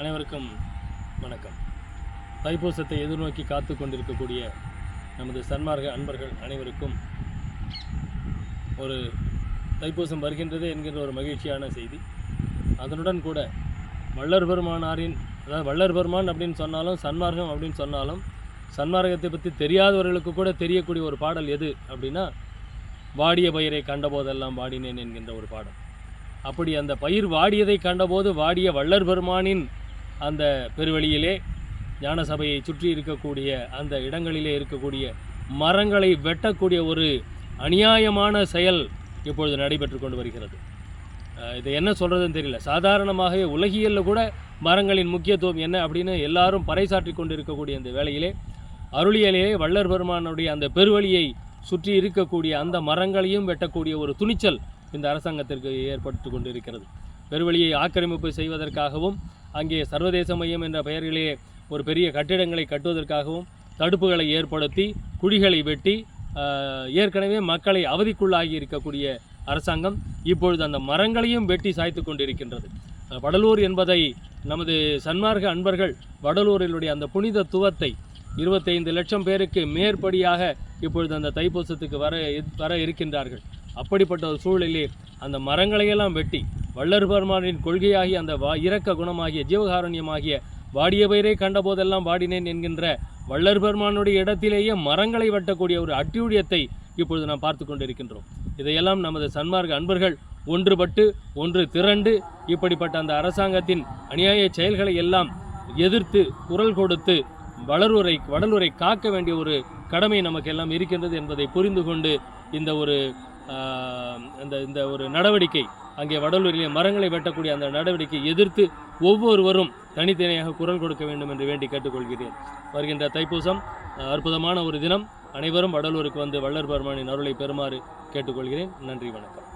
அனைவருக்கும் வணக்கம். தைப்பூசத்தை எதிர்நோக்கி காத்து கொண்டிருக்கக்கூடிய நமது சன்மார்க அன்பர்கள் அனைவருக்கும் ஒரு தைப்பூசம் வருகின்றது என்கின்ற ஒரு மகிழ்ச்சியான செய்தி. அதனுடன் கூட வள்ளர் பெருமானாரின் அதாவது வள்ளர் பெருமான் அப்படின்னு சொன்னாலும் சன்மார்க்கம் அப்படின்னு சொன்னாலும் சன்மார்க்கத்தை பற்றி தெரியாதவர்களுக்கு கூட தெரியக்கூடிய ஒரு பாடல் எது அப்படின்னா வாடிய பயிரை கண்டபோதெல்லாம் வாடினேன் என்கின்ற ஒரு பாடல். அப்படி அந்த பயிர் வாடியதை கண்டபோது வாடிய வள்ளர் பெருமானின் அந்த பெருவெளியிலே ஞான சபையை சுற்றி இருக்கக்கூடிய அந்த இடங்களிலே இருக்கக்கூடிய மரங்களை வெட்டக்கூடிய ஒரு அநியாயமான செயல் இப்பொழுது நடைபெற்று கொண்டு வருகிறது. இது என்ன சொல்கிறதுன்னு தெரியல. சாதாரணமாகவே உலகியலில் கூட மரங்களின் முக்கியத்துவம் என்ன அப்படின்னு எல்லாரும் பறைசாற்றி கொண்டு இருக்கக்கூடிய இந்த வேளையிலே அருளியலே வள்ளர் பெருமானுடைய அந்த பெருவழியை சுற்றி இருக்கக்கூடிய அந்த மரங்களையும் வெட்டக்கூடிய ஒரு துணிச்சல் இந்த அரசாங்கத்திற்கு ஏற்படுத்தி கொண்டு இருக்கிறது பெருவழியை ஆக்கிரமிப்பு செய்வதற்காகவும் அங்கே சர்வதேச மையம் என்ற பெயரிலே ஒரு பெரிய கட்டிடங்களை கட்டுவதற்காகவும் தடுப்புகளை ஏற்படுத்தி குழிகளை வெட்டி ஏற்கனவே மக்களை அவதிக்குள்ளாகி இருக்கக்கூடிய அரசாங்கம் இப்பொழுது அந்த மரங்களையும் வெட்டி சாய்த்து கொண்டிருக்கின்றது. வடலூர் என்பதை நமது சன்மார்க்க அன்பர்கள் வடலூரிலுடைய அந்த புனிதத்துவத்தை இருபத்தைந்து லட்சம் பேருக்கு மேற்படியாக இப்பொழுது அந்த தைப்பூசத்துக்கு வர வர இருக்கின்றார்கள். அப்படிப்பட்ட ஒரு சூழலில் அந்த மரங்களையெல்லாம் வெட்டி வள்ளர் பெருமானின் கொள்கையாகிய அந்த வா இரக்க குணமாகிய ஜீவகாருண்யமாகிய வாடிய பயிரை கண்டபோதெல்லாம் வாடினேன் என்கின்ற வள்ளர் பெருமானுடைய இடத்திலேயே மரங்களை வெட்டக்கூடிய ஒரு அட்டியூழியத்தை இப்பொழுது நாம் பார்த்து கொண்டிருக்கின்றோம். இதையெல்லாம் நமது சன்மார்க்க அன்பர்கள் ஒன்றுபட்டு ஒன்று திரண்டு இப்படிப்பட்ட அந்த அரசாங்கத்தின் அநியாய செயல்களை எல்லாம் எதிர்த்து குரல் கொடுத்து வளரூரை வடலூரை காக்க வேண்டிய ஒரு கடமை நமக்கு எல்லாம் இருக்கின்றது என்பதை புரிந்து கொண்டு இந்த ஒரு அந்த இந்த இந்த ஒரு நடவடிக்கை அங்கே வடலூரிலே மரங்களை வெட்டக்கூடிய அந்த நடவடிக்கை எதிர்த்து ஒவ்வொருவரும் தனித்தனியாக குரல் கொடுக்க வேண்டும் என்று வேண்டி கேட்டுக்கொள்கிறேன். வருகின்ற தைப்பூசம் அற்புதமான ஒரு தினம். அனைவரும் வடலூருக்கு வந்து வள்ளர் பெருமானின் அருளை பெறுமாறு கேட்டுக்கொள்கிறேன். நன்றி வணக்கம்.